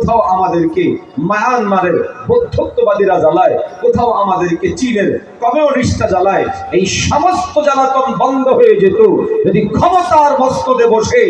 কোথাও আমাদেরকে মায়ানমারের বৌদ্ধত্ববাদীরা জ্বালায়, কোথাও আমাদেরকে জ্বালায়, এই সমস্ত জ্বালাতন বন্ধ হয়ে যেত। যদি ক্ষমতার বসে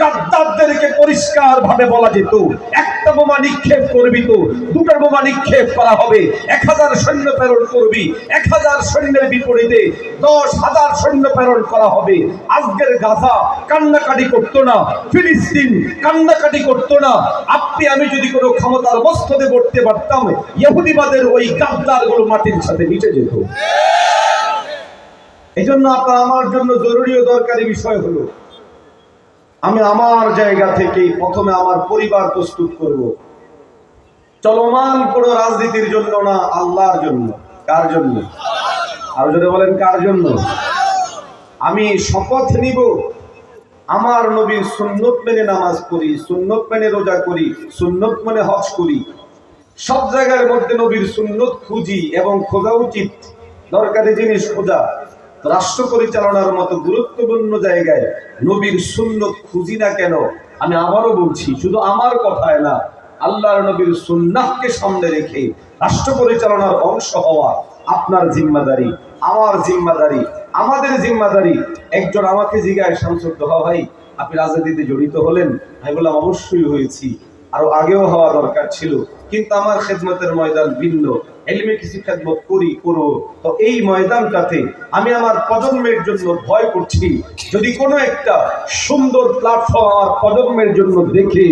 গাদ্দারদেরকে পরিষ্কার ভাবে বলা যেত, একটা বোমা নিক্ষেপ করবি তো, দুটো বোমা নিক্ষেপ করা হবে, এক হাজার সৈন্য প্রেরণ করবি, এক হাজার সৈন্যের বিপরীতে দশ হাজার সৈন্য প্রেরণ করা হবে। আজকের গাজা কান্নাকাটি করতো না, ফিলিস্তিন কান্নাকাটি করতো না। আপনি, আমি যদি কোনো ক্ষমতার মস্তদে করতে পারতাম ইহুদিবাদের ওই গাদ্দারগুলো মাটির সাথে মিটে যেত। এই জন্য আপনার আমার জন্য জরুরি ও দরকারি বিষয় হলো, আমি আমার জায়গা থেকে প্রথমে আমার পরিবার প্রস্তুত করব। চলমান কোনো রাজনীতির জন্য না, আল্লাহর জন্য। কার জন্য? আর যদি বলেন, কার জন্য? আমি শপথ নিব, আমার নবীর সুন্নত মেনে নামাজ পড়ি, সুন্নত মেনে রোজা করি, সুন্নত মেনে হজ করি। সব জায়গার মধ্যে নবীর সুন্নত খুঁজি এবং খোঁজা উচিত। দরকারি জিনিস খোঁজা। রাষ্ট্র পরিচালনার মতো গুরুত্বপূর্ণ জায়গায় নবীর সুন্নত খুঁজি না কেন? আমি আবারও বলছি, শুধু আমার কথায় না, আল্লাহর নবীর সুন্নাহকে সামনে রেখে রাষ্ট্র পরিচালনার অংশ হওয়া আপনার জিম্মাদারি, আমার জিম্মাদারি, আমাদের জিম্মাদারি। একজন আমাকে জিজ্ঞাসা শামসুদ্দ ভাই, আপনি রাজনীতিতে জড়িত হলেন? আমি বললাম, অবশ্যই হয়েছি। আরও আগেও হওয়া দরকার ছিল। কিন্তু আমার খেদমতের ময়দান ভিন্ন। এলিমে কিছু খেদমত করি, করো। তো এই ময়দানটাতে আমি আমার প্রজন্মের জন্য ভয় করছি। যদি কোনো একটা সুন্দর প্ল্যাটফর্ম আমার প্রজন্মের জন্য দেখে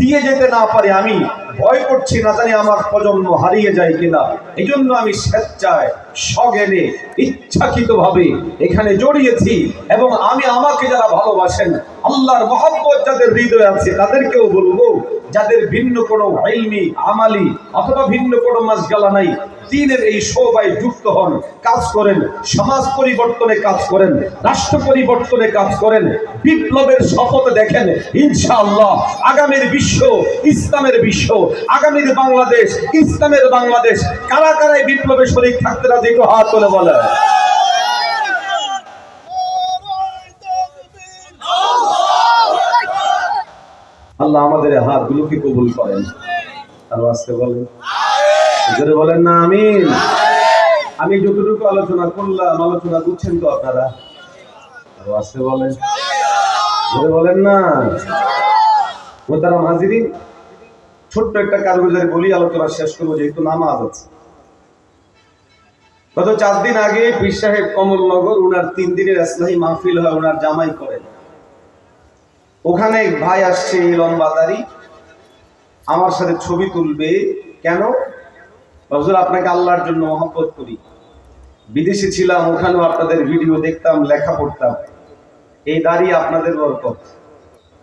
দিয়ে যেতে না পারে, আমি ভয় করছি না জানি আমার প্রজন্ম হারিয়ে যায় কিনা। এই জন্য আমি স্বেচ্ছায় সজ্ঞানে ইচ্ছাকৃত ভাবে এখানে জড়িয়েছি এবং আমি আমাকে যারা ভালোবাসেন, আল্লাহর মহব্বত যাদের হৃদয় আছে তাদেরকেও বলব যাদের ভিন্ন কোনো আইলমি আমালি অথবা ভিন্ন কোনো মাসগালা নাই, দিনের এই সবাই যুক্ত হন, কাজ করেন, সমাজ পরিবর্তনে কাজ করেন, রাষ্ট্র পরিবর্তনে কাজ করেন, বিপ্লবের শপথ দেখেন, ইনশাআল্লাহ আগামীর বিশ্ব, ইসলামের বিশ্ব, আগামীর বাংলাদেশ, ইসলামের বাংলাদেশ, কারা কারা এই বিপ্লবে শরীর থাকতে রাজি হাত তুলে বলে আল্লাহ আমাদের হাতগুলোকে কবুল করেন? আরও আসতে বলেন। জোরে বলেন না, আমিন। আমি যতটুকু আলোচনা করলাম, আলোচনা বুঝছেন তো আপনারা। আরও আসতে বলেন। জোরে বলেন না। মোতারাম হাজিরিন, ছোট্ট একটা কারগুজারি বলি, আলোচনা শেষ করব, যেহেতু নামাজ আছে। গত চার দিন আগে পীর সাহেব কমলনগর, উনার তিন দিনের ইসলাহী মাহফিল হয়, উনার জামাই করেন। ওখানে ভাই আসছে লম্বা দাড়ি। আমার সাথে ছবি তুলবে। কেন? হজুর আপনাকে আল্লাহর জন্য মহব্বত করি। বিদেশে ছিলাম, ওখানেও আপনাদের ভিডিও দেখতাম, লেখা পড়তাম। এই দাড়ি আপনাদের বরকত।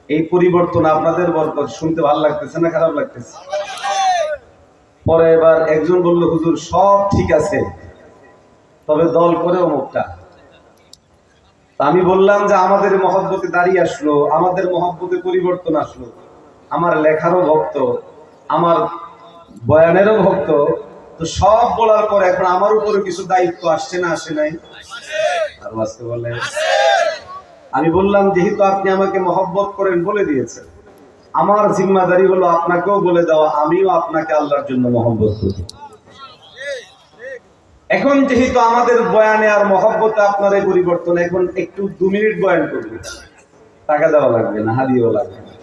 এই পরিবর্তন আপনাদের বরকত। শুনতে ভালো লাগতেছে না খারাপ লাগতেছে? পরে এবার একজন বলল, হুজুর, সব ঠিক আছে। তবে দল করে অমুকটা আমি বললাম যে আমাদের মহব্বতে দাঁড়িয়ে আসলো, আমাদের মহব্বতে পরিবর্তন আসলো। আমার লেখারও ভক্ত, আমার বয়ানেরও ভক্ত, তো সব বলার পর এখন আমার উপরে কিছু দায়িত্ব আসছে না, আসে নাই। বলে। আমি বললাম, যেহেতু আপনি আমাকে মহব্বত করেন বলে দিয়েছেন, আমার জিম্মাদারি হলো আপনাকেও বলে দেওয়া, আমিও আপনাকে আল্লাহর জন্য মহব্বত করি। এখন যেহেতু আমাদের বয়ানে আর মহব্বতে আপনার এই পরিবর্তন, এখন একটু দু মিনিট বয়ান করবে। টাকা দেওয়া লাগবে না, হাদিয়েও লাগবে না।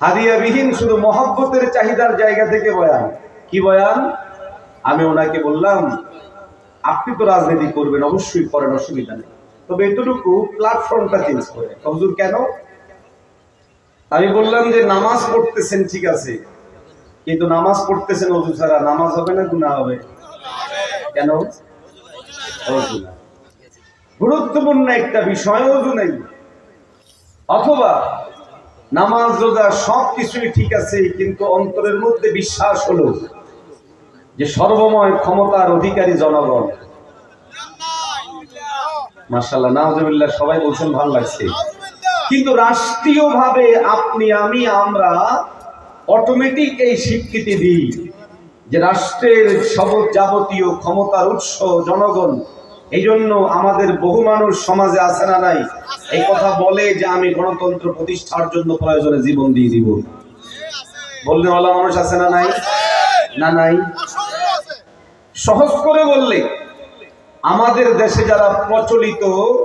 হাদিয়াবিহীন শুধু মহব্বতের চাহিদার জায়গা থেকে বয়ান। কি বয়ান? আমি ওনাকে বললাম, আপনি তো রাজনীতি করবেন, অবশ্যই করেন, অসুবিধা নেই। তবে এতটুকু প্ল্যাটফর্মটা চেঞ্জ করে। হুজুর, কেন? আমি বললাম যে, নামাজ পড়তেছেন, ঠিক আছে। কিন্তু নামাজ পড়তেছেন অজু ছাড়া, নামাজ হবে না গুণা হবে। কেন? গুরুত্বপূর্ণ একটা বিষয় নেই। অথবা নামাজ, রোজা সব কিছুই ঠিক আছে, কিন্তু অন্তরের মধ্যে বিশ্বাস হলো যে সর্বময় ক্ষমতার অধিকারী জনগণ। মার্শাল্লাহ নাহজুবিল্লাহ সবাই বলছেন ভালো লাগছে। কিন্তু রাষ্ট্রীয়ভাবে আপনি, আমি, আমরা অটোমেটিক এই স্বীকৃতি দিই। যে রাষ্ট্রের সব যাবতীয় ক্ষমতার উৎস জনগণ, এই জন্য আমাদের বহু মানুষ সমাজে আছে না নাই? এই কথা বলে যে আমি গণতন্ত্র প্রতিষ্ঠার জন্য প্রয়োজনে জীবন দিয়ে দিব। বললে ওলা মানুষ আছে না নাই? না নাই? সহজ করে বললে, আমাদের দেশে যারা প্রচলিত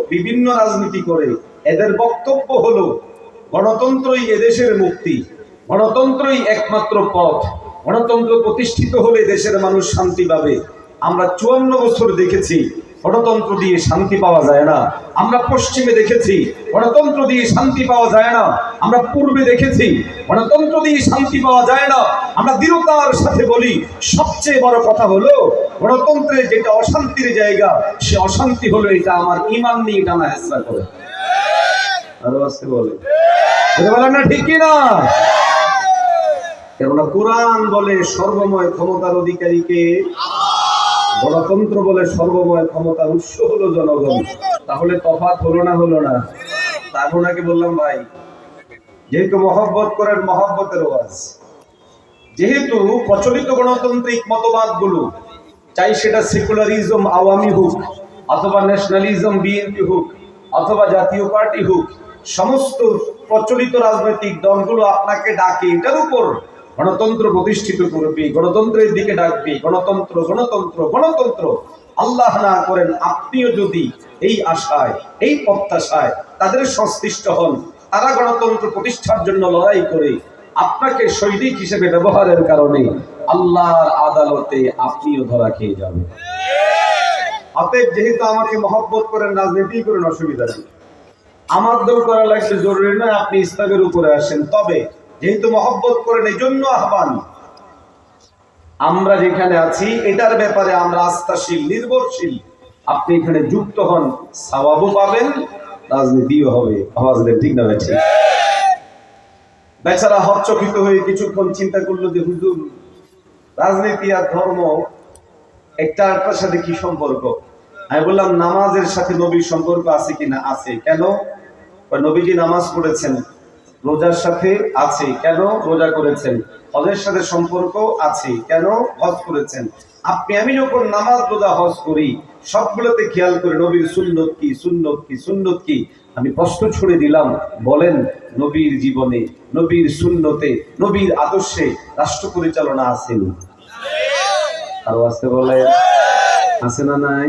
বিভিন্ন রাজনীতি করে, এদের বক্তব্য হলো, গণতন্ত্রই এদেশের মুক্তি, গণতন্ত্রই একমাত্র পথ। গণতন্ত্র প্রতিষ্ঠিত হলে দেশের মানুষ শান্তি পাবে। আমরা চুয়ান্ন বছর দেখেছি, গণতন্ত্র দিয়ে শান্তি পাওয়া যায় না। আমরা পশ্চিমে দেখেছি, গণতন্ত্র দিয়ে শান্তি পাওয়া যায় না। আমরা পূর্বে দেখেছি, গণতন্ত্র দিয়ে শান্তি পাওয়া যায় না। আমরা দৃঢ়তার সাথে বলি, সবচেয়ে বড় কথা হলো গণতন্ত্রের যেটা অশান্তির জায়গা, সে অশান্তি হলো এটা আমার ইমান নিয়ে টানা হেসরা করে। আসতে বলে। পারলাম না ঠিক কি না কেননা কোরআন বলে সর্বময় ক্ষমতার অধিকারীকে, গণতন্ত্র বলে সর্বময় ক্ষমতার উৎস হলো জনগণ। তাহলে তফাৎ হলো না হলো না? তার ওনাকে বললাম ভাই? যেহেতু মহব্বত করেন, মহব্বতের ওয়াজ। যেহেতু প্রচলিত গণতান্ত্রিক মতবাদগুলো চাই সেটা সেকুলারিজম আওয়ামী হোক, অথবা ন্যাশনালিজম বিএনপি হোক, অথবা জাতীয় পার্টি হোক, সমস্ত প্রচলিত রাজনৈতিক দলগুলো আপনাকে ডাকে, এটার উপর গণতন্ত্র প্রতিষ্ঠিত করবে, গণতন্ত্রের দিকে ডাকবে, গণতন্ত্র গণতন্ত্র গণতন্ত্র। আল্লাহ না করেন, আপনিও যদি এই আশায়, এই প্রত্যাশায় তাদের সংশ্লিষ্ট হন, তারা গণতন্ত্র প্রতিষ্ঠার জন্য লড়াই করে, আপনাকে সৈনিক হিসেবে ব্যবহারের কারণে আল্লাহর আদালতে আপনিও ধরা খেয়ে যাবেন। অতএব যেহেতু আমাকে মহব্বত করেন, রাজনীতি করেন, অসুবিধা নেই। আমার দল করা লাগবে জরুরি নয় আপনি ইসলামের উপরে আসেন। তবে যেহেতু মহব্বত করেন এই জন্য আহ্বান। আমরা যেখানে আছি, এটার ব্যাপারে আমরা আস্থাশীল, নির্ভরশীল। আপনি এখানে যুক্ত হন, সওয়াবও পাবেন, রাজনীতিও হবে। ঠিক না ঠিক। বেচারা হচ্চকিত হয়ে কিছুক্ষণ চিন্তা করল যে, হুজুর, রাজনীতি আর ধর্ম একটা আরেকটার সাথে কি সম্পর্ক? আমি বললাম, নামাজের সাথে নবীর সম্পর্ক আছে কিনা? আছে। কেন? নবীজি নামাজ পড়েছেন। রোজার সাথে আছে। কেন রোজা করেছেন? হজের সাথে সম্পর্ক আছে। কেন হজ করেছেন? আপনি আমি যখন নামাজ, রোজা, হজ করি, সবগুলোতে খেয়াল করে নবীর সুন্নত কি সুন্নত কি সুন্নত কি? আমি প্রশ্ন ছুড়ে দিলাম, বলেন, নবীর জীবনে, নবীর সুন্নতে, নবীর আদর্শে রাষ্ট্র পরিচালনা আছেন আরও আসতে বলে আছে না নাই?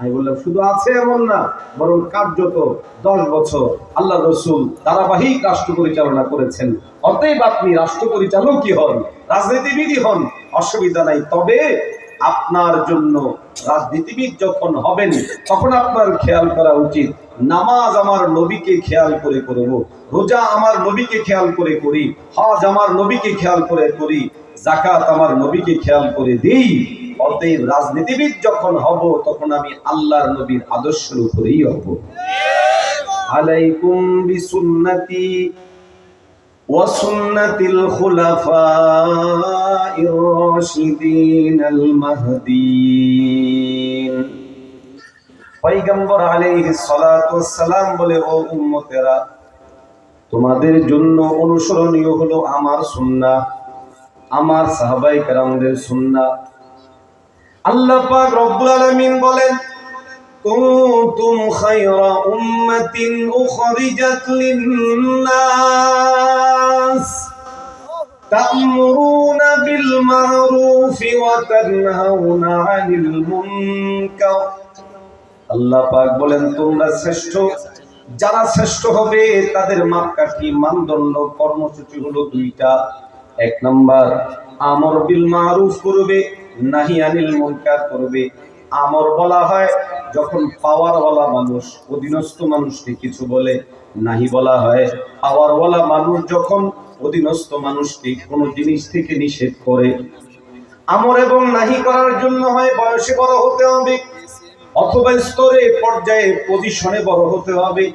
আমি বললাম, শুধু আছে এমন না, বরং কার্যত দশ বছর আল্লাহ রসুল ধারাবাহিক রাষ্ট্র পরিচালনা করেছেন। অতএব আপনি রাষ্ট্র পরিচালকই হন, রাজনীতিবিদই হন, অসুবিধা নাই। তবে আপনার জন্য রাজনীতিবিদ যখন হবেন, তখন আপনার খেয়াল করা উচিত, নামাজ আমার নবীকে খেয়াল করে করব রোজা আমার নবীকে খেয়াল করে করি, হজ আমার নবীকে খেয়াল করে করি জাকাত আমার নবীকে খেয়াল করে দিই। অতএব রাজনীতিবিদ যখন হব তখন আমি আল্লাহর নবীর আদর্শের উপরেই হব আলাইকুম বিসুন্নতি وسنة الخلفاء الراشدين المهديين পয়গম্বর আলাইহিস সালাতু সালাম বলে ও উম্মতেরা তোমাদের জন্য অনুসরণীয় হলো আমার সুন্নাহ আমার সাহাবাই কেরামদের সুন্নাহ আল্লাহ পাক রব্বুল আলামিন বলেন কুনতুম খায়রা উম্মাতিন উখরিজাত লিন-নাস تأمرون بالمعروف وتنهون عن المنكر আল্লাহ পাক বলেন তোমরা শ্রেষ্ঠ যারা শ্রেষ্ঠ হবে তাদের মাপকাঠি মানদণ্ড কর্মসূচি হলো দুইটা এক নাম্বার আমর বিল মারুফ করবে নাহি আনিল মুনকার করবে। আমর বলা হয়, যখন পাওয়ারওয়ালা মানুষ, অধীনস্থ মানুষকে কিছু বলে, নাহি বলা হয়, পাওয়ারওয়ালা মানুষ যখন অধীনস্থ মানুষকে কোনো জিনিস থেকে নিষেধ করে। আমর এবং নাহি করার জন্য হয় বয়সে বড় হতে হবে, অথবা স্তরে, পর্যায়ে পজিশনে বড় হতে হবে।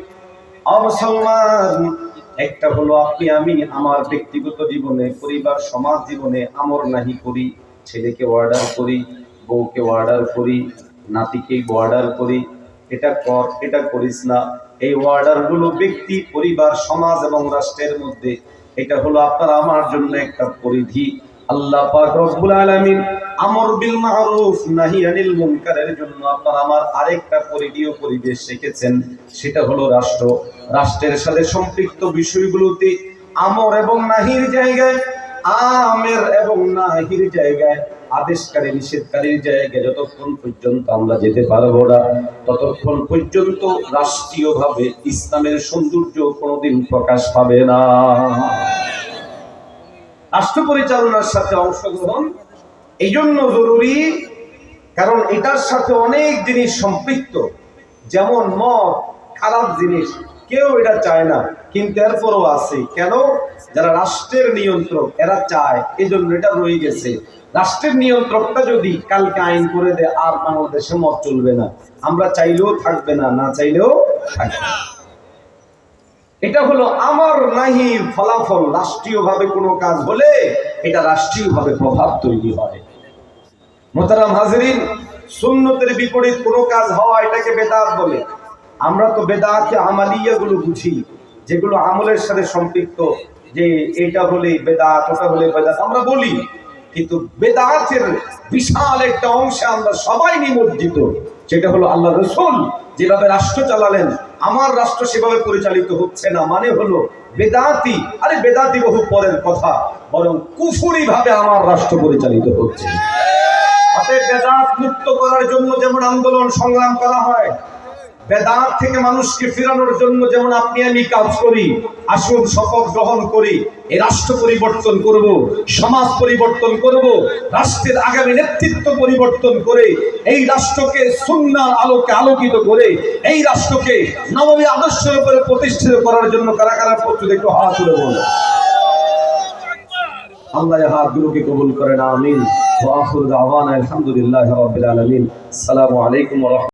মুসলমান, একটা হলো আপনি, আমি আমার ব্যক্তিগত জীবনে, পরিবার, সমাজ জীবনে আমর নাহি করি। ছেলেকে অর্ডার করি, বউকে অর্ডার করি নাতিকে অর্ডার করি, এটা কর, এটা করিস না। এই অর্ডারগুলো ব্যক্তি, পরিবার, সমাজ এবং রাষ্ট্রের মধ্যে, এটা হলো আপনার আমার জন্য একটা পরিধি। আল্লাহ পাক রব্বুল আলামিন আমর বিল মারুফ, নাহি আনিল মুনকারের জন্য আপনার আমার আরেকটা পরিধীয় পরিবেশ রেখেছেন, সেটা হলো রাষ্ট্র। রাষ্ট্রের সাথে সম্পৃক্ত বিষয়গুলোতে আমর এবং নাহির জায়গায় আমের এবং নাহির জায়গায়, আদেশকারী, নিষেধকারীর জায়গায় যতক্ষণ পর্যন্ত আমরা যেতে পারব না, ততক্ষণ পর্যন্ত রাষ্ট্রীয়ভাবে ইসলামের সৌন্দর্য কোনোদিন প্রকাশ পাবে না। রাষ্ট্র পরিচালনার সাথে অংশগ্রহণ এই জন্য জরুরি, কারণ এটার সাথে অনেক জিনিস সম্পৃক্ত, যেমন মদ, খারাপ জিনিস কেউ এটা চায় না। কিন্তু এরপরও আছে। কেন? যারা রাষ্ট্রের নিয়ন্ত্রক, এরা চায়। এই জন্য এটা রয়ে গেছে। রাষ্ট্রের নিয়ন্ত্রকটা যদি কালকে আইন করে দেয়, আর বাংলাদেশে মদ চলবে না। আমরা চাইলেও থাকবে না না চাইলেও থাকবে না। এটা হলো আমার নাহি ফলাফল। রাষ্ট্রীয়ভাবে কোনো কাজ হলে এটা রাষ্ট্রীয়ভাবে প্রভাব তৈরি হয়। মোতারাম হাজরিন, সুন্নতের বিপরীত কোনো কাজ হওয়া এটাকে বেদাত বলে। আমরা তো বেদাতে আমালিয়াগুলো বুঝি, যেগুলো আমলের সাথে সম্পৃক্ত, যে এটা হলে বেদাত, ওটা হলে বেদাত, আমরা বলি। কিন্তু বেদাতের বিশাল একটা অংশে আমরা সবাই নিমজ্জিত সেটা হলো আল্লাহ রসুল যেভাবে রাষ্ট্র চালালেন, আমার রাষ্ট্র সেভাবে পরিচালিত হচ্ছে না মানে হলো বেদাতি, আরে বেদাতি বহু পরের কথা, বরং কুফুরি ভাবে আমার রাষ্ট্র পরিচালিত হচ্ছে। বেদাত মুক্ত করার জন্য যেমন আন্দোলন সংগ্রাম করা হয় বেদাত থেকে মানুষকে ফেরানোর জন্য যেমন আপনি আমি কাজ করি আসুন শপথ গ্রহণ করি, এই রাষ্ট্র পরিবর্তন করব, সমাজ পরিবর্তন করব, রাষ্ট্রের আগামী নেতৃত্ব পরিবর্তন করে, এই রাষ্ট্রকে সুন্নার আলোকে আলোকিত করে, এই রাষ্ট্রকে নবমী আদর্শের উপরে প্রতিষ্ঠিত করার জন্য কারা কারা প্রস্তুত একটু হাত তুলে বলো আল্লাহ হাতগুলোকে কবুল করেন, আমিন। ওয়া আখিরু দাওয়ানা আলহামদুলিল্লাহি রাব্বিল আলামিন। আসসালামু আলাইকুম ওয়া